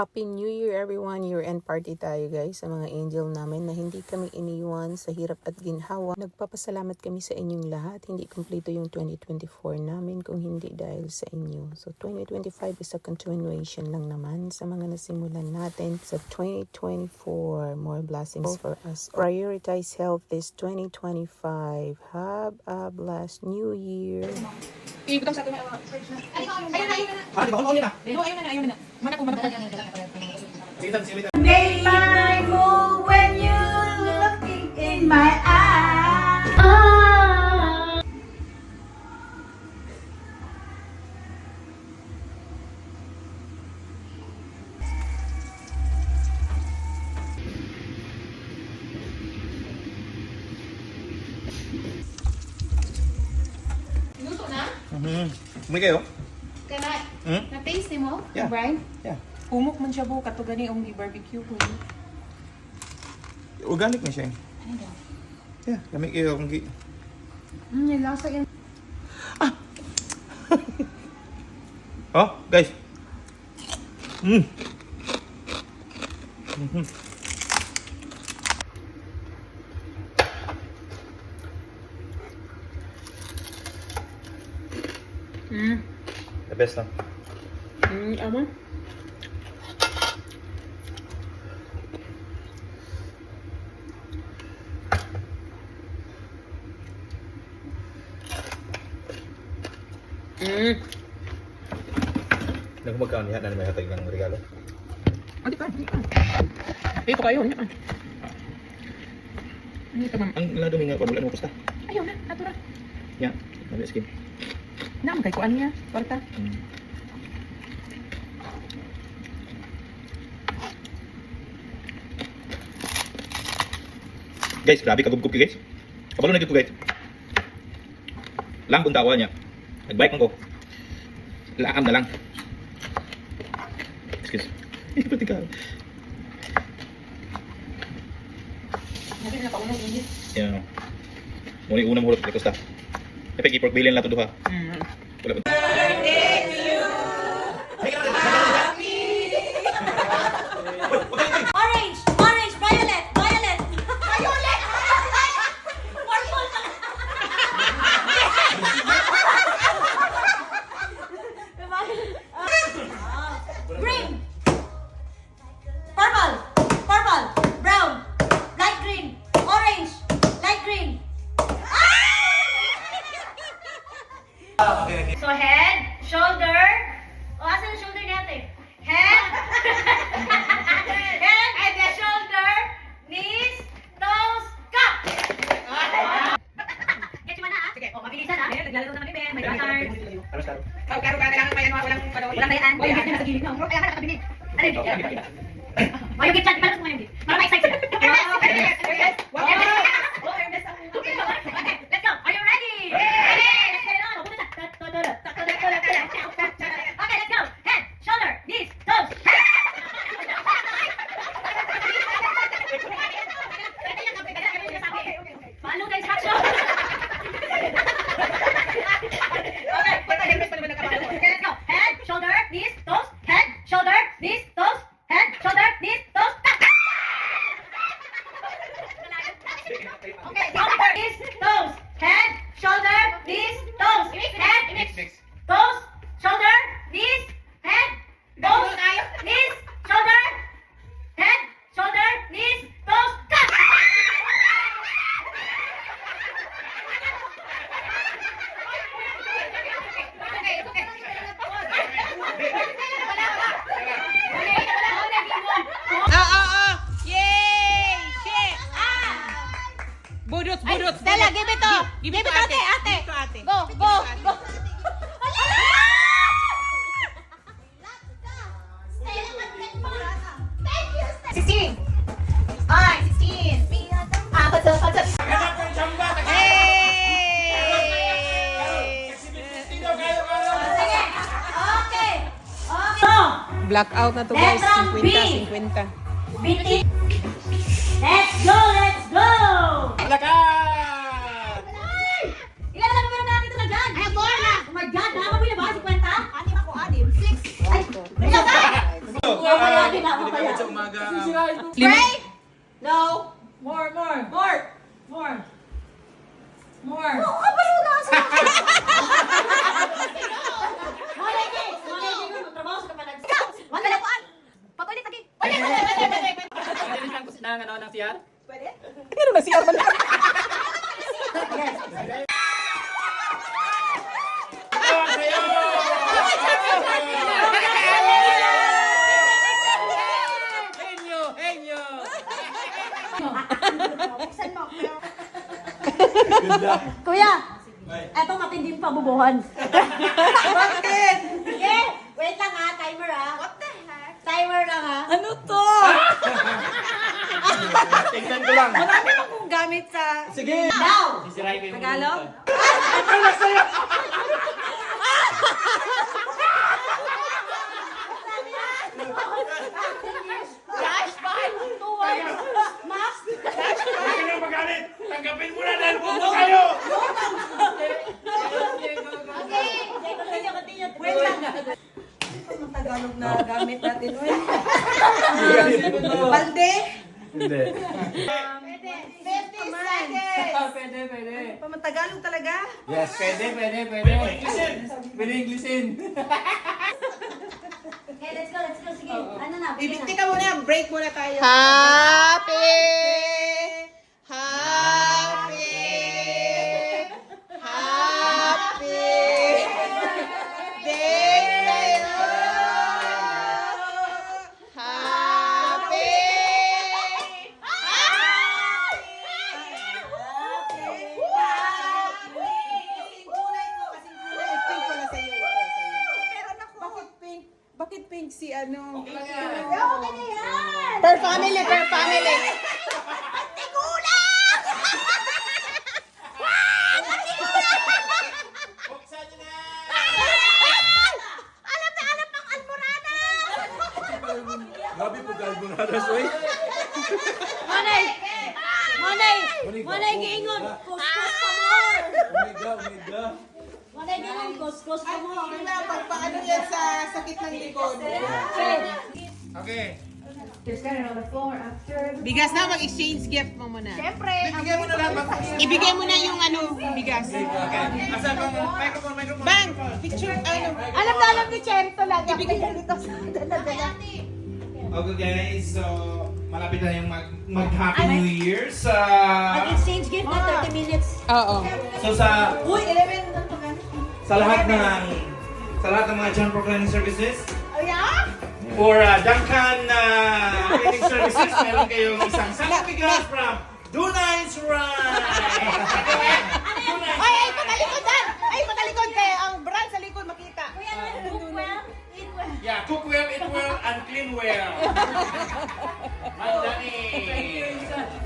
Happy New Year everyone! Year-end party tayo guys sa mga angel namin na hindi kami iniwan sa hirap at ginhawa. Nagpapasalamat kami sa inyong lahat. Hindi kumpleto yung 2024 namin kung hindi dahil sa inyo. So 2025 is a continuation lang naman sa mga nasimulan natin sa 2024. More blessings for us. Prioritize health this 2025. Have a blessed New Year! Ibutang sa ito na. Ayun na, ayun na. Ayun, ayun na, ayun na. Mana po, mana po. Sige, tan, sige, tan. Make my move when you're looking in my eyes. Luto na? Mhm. May kayo? Kana, Hmm? na-taste mo? Yeah. Brian? Yeah. Humok man siya bu, kato gani ang barbecue ko. Organic na siya. Ano daw? Yeah, kami kayo kung gi. Hmm, yung lasa yan. Oh, guys. Mm. Mhm. Hmm. The best lang. Hmm, ama? Hmm. Nagmagkaan niya na may hatag ng regalo. Ah, di pa, di pa. Dito kayo, hindi pa. Hindi ka ma'am. Ang mo. Ayaw na, natura. Yeah, nabi skin. Naam, kay kuan niya. Kwarta. Mm. Guys, grabe kagubgob kayo guys. Kabalo na dito guys. Lang kung tawa niya. Nagbike man ko. Laam na lang. Excuse. Pati ka. Nabi na paunong init. Yeah. Muna yung unang hulot kay Costa. Epek iport bilin lang to duha. Hmm. Wala ba? Ano sa? Karo, karo, kailangan pa yan, walang, walang, Walang bayaan. Walang bayaan sa gilid. No, kailangan nakabili. Ano yun? O, listo. Budots, Ay, budots. Stella, give it to. Give Give it to ate, ate. Give it to ate. Go, go, go. Sixteen. Alright, sixteen. Ah, Blackout na to guys. Letra B. 50, 50. BT. Let's go, let's go. Lakas! Ilan lang meron natin ito na dyan? Ay, four na. Oh my God, nakakabili ba? 50? Anim ako, anim. Six. Ay, ikaw ba? Mamaya din ako kaya. Sa umaga. Pray! No! More, more. More! More. More. Oh, kabalo na sa Malay ka! Malay ka! Magtrabaho sa kapalag. Madali po! Patulit lagi! Pwede! Pwede! Pwede! Pwede! Nalilisan ko ng ano ng CR. Pero na siya pala. Henyo! Henyo! Kuya! Eto matinding pabubuhan. Bakit? Sige! Wait lang ha, timer ha. What the heck? Timer lang ha. Ano to? Tingnan ko lang. Marami akong gamit sa... Sige. Now! Sisirahin ko yung Tagalog? Flashback! Max! Huwag ka na magalit. Tanggapin mo na dahil bubo kayo. Okay! Continue, continue. Wait lang. Ano pang Tagalog na gamit natin? Uy. Balde? Hindi. 50 seconds! Pwede, pwede. Pamatagalog talaga? Yes, pwede, pwede, pwede. Pwede Englishin. Okay, let's go, let's go. Sige, ano na? na. Teka muna, break muna tayo. Happy! Happy! Ano? Okay na yan! Per family, per family. Alam na alam ng almorada! Grabe po galbonadas, oy. Monay! Monay! Monay giingon! Kuskus pa more! Omega, omega. Monay giingon! Kuskus pa more! Ano na, pag paano yan sa sakit ng likod? Okay. Bigas na, mag-exchange gift mo muna. Siyempre! Bigyan mo na lang. Ibigay mo na yung ano, bigas. Asan bang microphone, microphone? Bang! Picture, ano? Alam na alam ni Cherito lang. Ibigay dito sa dala-dala. Okay guys, so malapit na yung mag, mag Happy New Year sa Mag-exchange gift na 30 minutes. Oo. so sa Uy, 11 na sa lahat ng sa lahat ng mga John Pro Cleaning Services Oh, yeah? for uh, Duncan uh, Cleaning Services meron kayong isang sakong bigas from Dunay's Ride. Ay, ay, patalikod dan! Ay, patalikod kaya ang brand sa likod makita. Kuya, cook well, eat well. Yeah, cook well, eat well, and clean well. Mandani.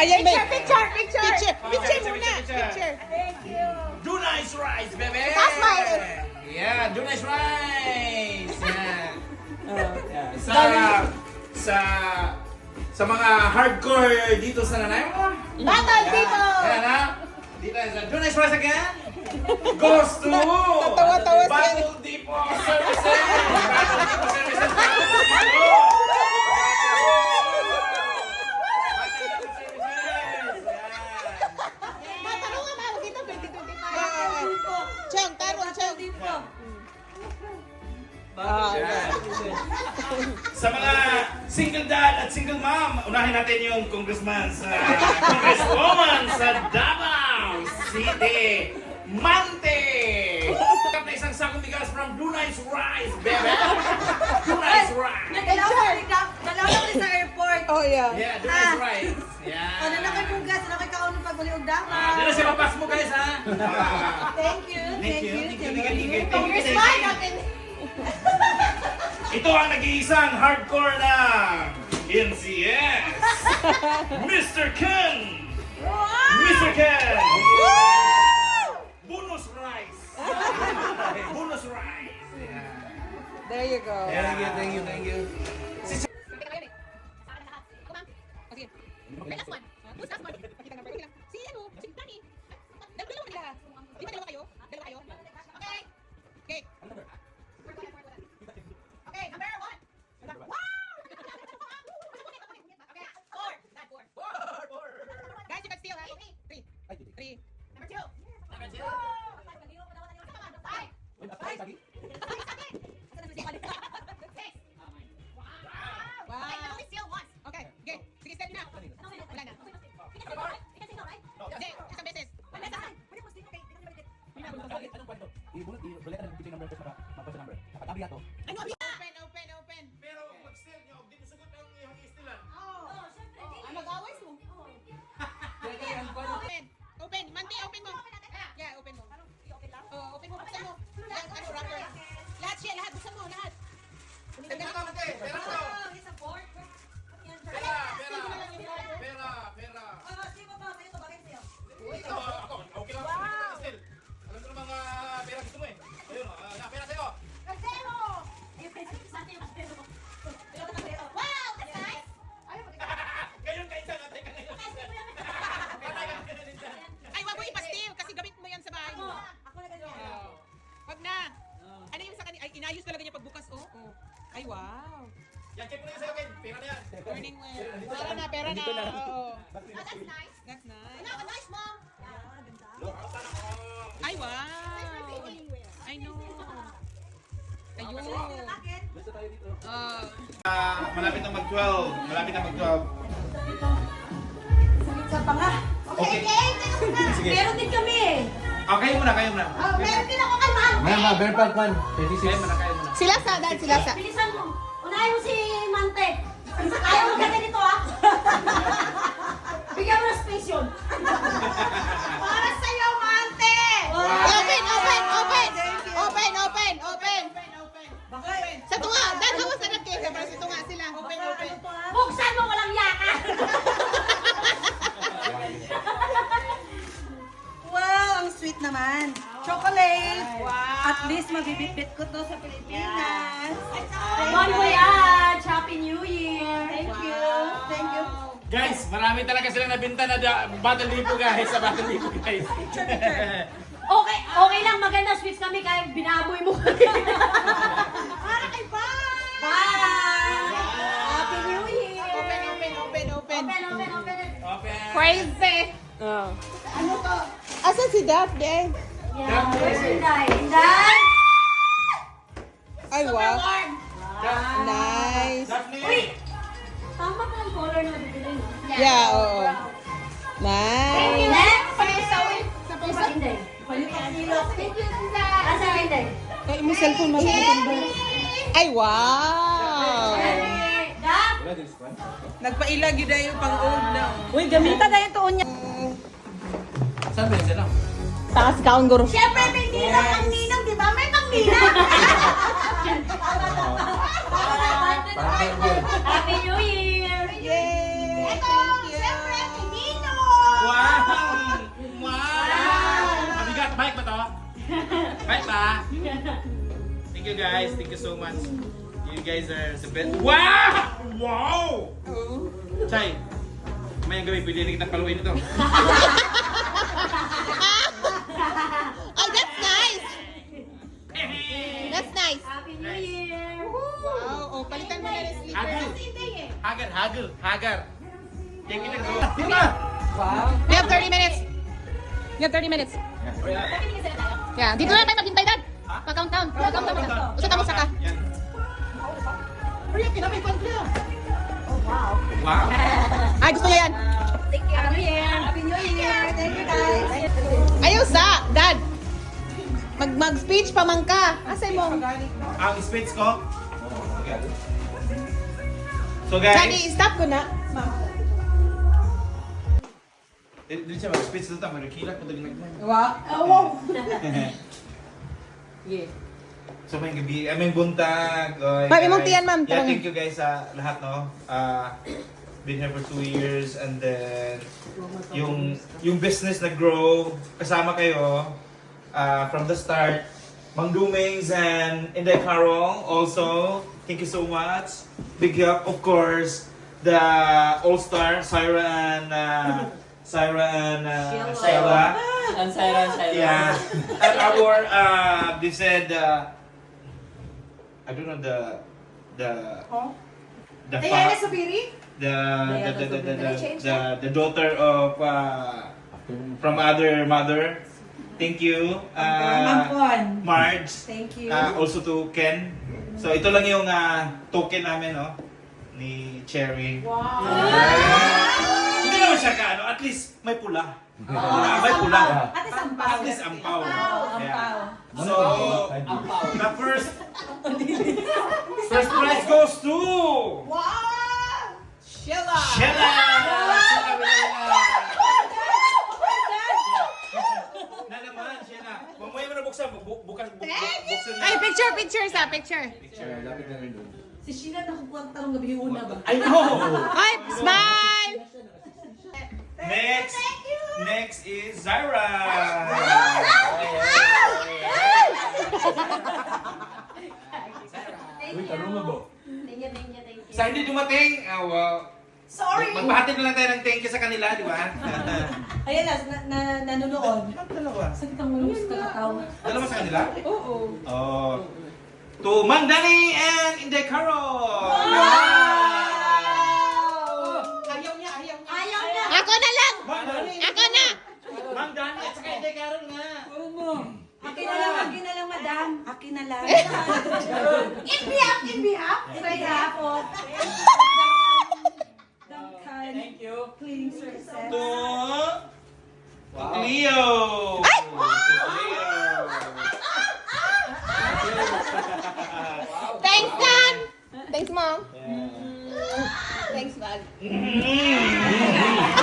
Ayan, may... Picture, picture! Picture, Picture muna, picture, picture. picture. Thank you. Nice rice, baby! That's my- Yeah, do nice rice! Yeah. Oh. yeah. Sa, sa, sa mga hardcore dito sa nanay mo. Battle Yeah. people! Ayan ha. Dito sa do nice rice again. Goes to Tatawa-tawa siya. Rice. Yeah. Ano na kay bugas, ano kay kauno pag uli og Ah, dama. dito si papas mo guys ha. Ah. Thank you, Thank you, thank you, thank you, thank you, thank you, thank Congressman, you. natin. Ito ang nag-iisang hardcore na NCS. Mr. Ken. Mr. Ken. Bonus rice. Bonus rice. Yeah. There you go. Thank you, thank you, thank you. Last one. Ibulat, ibalik ka ng kitchen number, tapos maka, magpasa number. Kapag abri ato, inayos talaga niya pagbukas, oh. oh. Ay, wow. Yan, check mo na yun sa'yo, Ken. Pera na yan. Turning well. Pera na, pera na. Oo. Oh, that's nice. That's nice. No, nice, mom. Ay, wow. I know. Ayun. Bakit? Ah. Ah, malapit na mag-12. Malapit na mag-12. Sa pa nga. Okay, okay. Meron din kami eh. Ah, kayo muna, kayo muna. Oh, meron din ako ma'am. Ma'am, ma'am, very bad man. 26. Kayo muna, kayo muna. Sila sa, dad, sila sa. Bilisan mo. Unahin mo si Mante. Ayaw mo ganda dito da- Battle Lipo guys, sa Battle Lipo guys. Okay, okay lang, maganda sweets kami kahit binaboy mo kami. Para kay Bye! Bye! Happy New Year! Open, open, open, open. Open, open, open. Open. Crazy. Oh. Ano to? Asa si Daphne? Yeah, where's Inday? Inday! Ay, wow. Nice. Daphne! Uy! Tama ka ang color na bibili no? Yeah, oo. Nice. Next! Sa pa Inday. Thank you, Inday! Asa Inday? Ay, mo cellphone maliit Ay, wow. Nagpailag yun yung pang-old na. Uy, gamita na yung tuon niya. Saan ba yun sila? Takas kaon guro. Siyempre, may ninang ang ninang, di ba? May pang ninang! Happy New Year! Yay! Ito, siyempre! Wow! Wow! Mabigat, bike ba to? Bike ba? Thank you guys, thank you so much. You guys are the best. Wow! Wow! Chay, may gabi, pwede rin kitang paluin ito. Oh, that's nice. That's nice. Happy New Year! Wow. Oh, palitan mo na ng slipper. Hagar, hagel, hagar. Take it and go. Dito We have 30 minutes. We have 30 minutes. Yeah, dito na tayo maghintay, Dad. Pa-countdown. Pa-countdown mo na. Usa tamo saka. Yan. Wow! Wow! Ay, gusto niya yan. Thank you! Happy New Year! Happy New Year! Thank you guys! Ayaw sa, Dad. Mag mag-speech pa man ka. Asay mo. Ang speech ko. Okay. So Daddy, guys, stop ko na. Dili siya mag-speech dito, marikilak ko dali nagmay. Wow. Yeah. So may gabi, ay may buntag. oy, Ma'am, imong tiyan, ma'am. Yeah, thank you guys sa lahat, no? Uh, been here for two years and then yung yung business na grow kasama kayo uh, from the start. Mang Dumings and Inday Carol also. Thank you so much. Big help, of course, the All-Star, Syra and uh, Syra and uh, Sheila. And Sarah, Sarah. Yeah. And our, uh, they said, uh, I don't know the, the, the, fa- Subiri? the, the, the, the, the, the, the, the daughter of, uh, from other mother. Thank you. Uh, Ampon. Marge. Thank you. Uh, also to Ken. So ito lang yung uh, token namin, no? Ni Cherry. Wow! Hindi naman siya ka, ano? At least may pula. Ah, may pula. Ate Sampaw. At least ampaw. Ampaw. So, the first first prize goes to Wow! Sheila. Sheila! Sheila. Na naman, Sheila. Mamuhay mo na na buksan. Bu- bukas, bu- bu- buksan na. Ay, picture, picture sa picture. Si Sheila nakukuha ang tarong gabi una ba? I know! Ay, smile! Next, next is Zyra. Uy, tanong mo ba? Thank you, thank you, thank you. Sa hindi dumating, ah, wow. Sorry! Magpahatid na lang tayo ng thank you sa kanila, di ba? Ayan na, na, na nanonood. Ang dalawa. Mulus ka katawa? Dalawa sa kanila? Oo. Oh. To Mang Dani and Inday Caro. Ayaw niya, ayaw niya. Ayaw na! Ako na lang! Ako na! Mang Dani at saka Inday Caro nga. Akin na lang, akin na lang, madam. Akin na lang. In behalf, in behalf. In behalf of Duncan Cleaning Services. To Leo. To Leo. Thanks, Dan! Thanks, Mom. Thanks, Dad.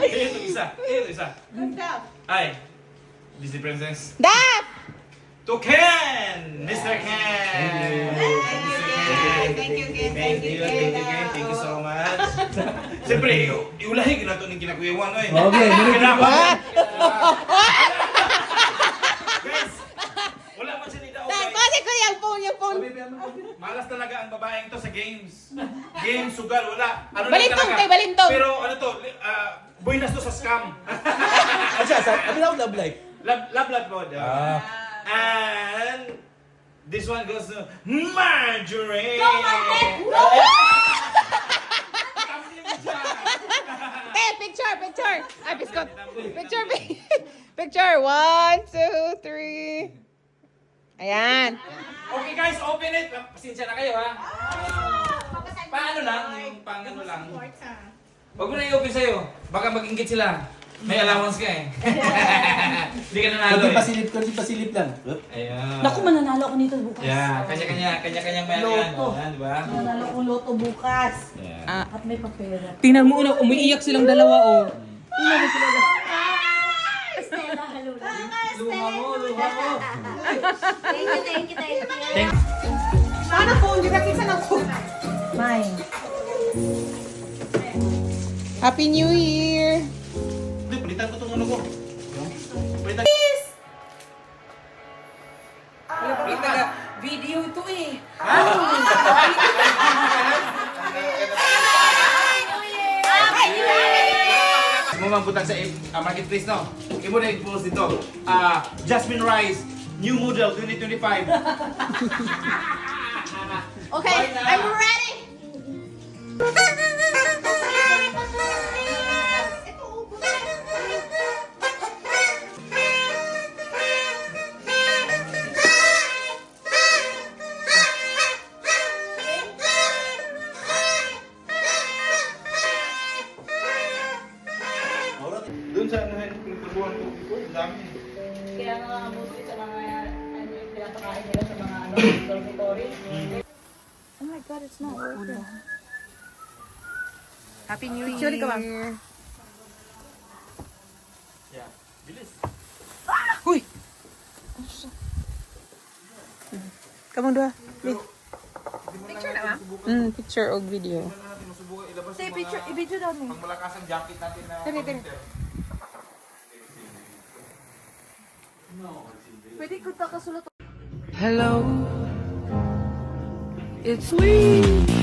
Ito isa. Ito isa. Ay. Disney Princess. Dap! To Ken! Mr. Ken! Thank you, Ken! Thank you, Ken! Thank you, thank you, Ken! Thank you so much! Siyempre, i- iulahin ko na ito ng kinakuyawan. Okay, Kailangan. Guys, wala man siya nila, Dan, okay? kasi ko yung phone. Malas talaga ang babaeng to sa games. Games, sugal, wala. Ano lang Balintong, talaga. kay balintong. Pero ano to, ah, buinas to sa scam. Ano siya? Sa, ano daw love life? Love, love, love, love. Ah. And this one goes to Marjorie. Go, Marjorie! Go! Eh, picture, picture. Ay, biskot. Picture, pi- picture. One, two, three. Ayan. Okay guys, open it. Pasensya na kayo ha. Paano lang? Yung pang ano lang. Huwag mo na i-open sa'yo. Baka mag-ingit sila. May allowance ka eh. Hindi ka nanalo Kunti eh. pasilip, kunti pasilip lang. Ayan. Naku, mananalo ako nito bukas. Yeah, kanya-kanya, kanya-kanyang may ano yan. Loto. Ayan, di ba? Mananalo ko loto bukas. Yeah. At may papera. Tingnan mo una, umiiyak silang dalawa oh. Stella, halula. Luha mo, luha mo. Thank you, thank you, thank Sana phone, di nakita ng phone. Mine. Happy New Year! Hindi, palitan ko itong ano ko. Palitan. Video ito eh. Mo man sa uh, marketplace no. Imo na i-post dito. Ah, Jasmine Rice, new model 2025. Okay, I'm ready! Pinapakain nila sa mga ano, dormitory. Happy New Year! ka, ma'am. Yeah. Bilis. Huy! Kamong dua. Picture na, ma'am? Mm, picture o video. Natin masubukan ilabas Say, picture, i-video daw pangmalakas ang jacket natin na dali. winter. Pwede ko ta kasulot Hello, it's me.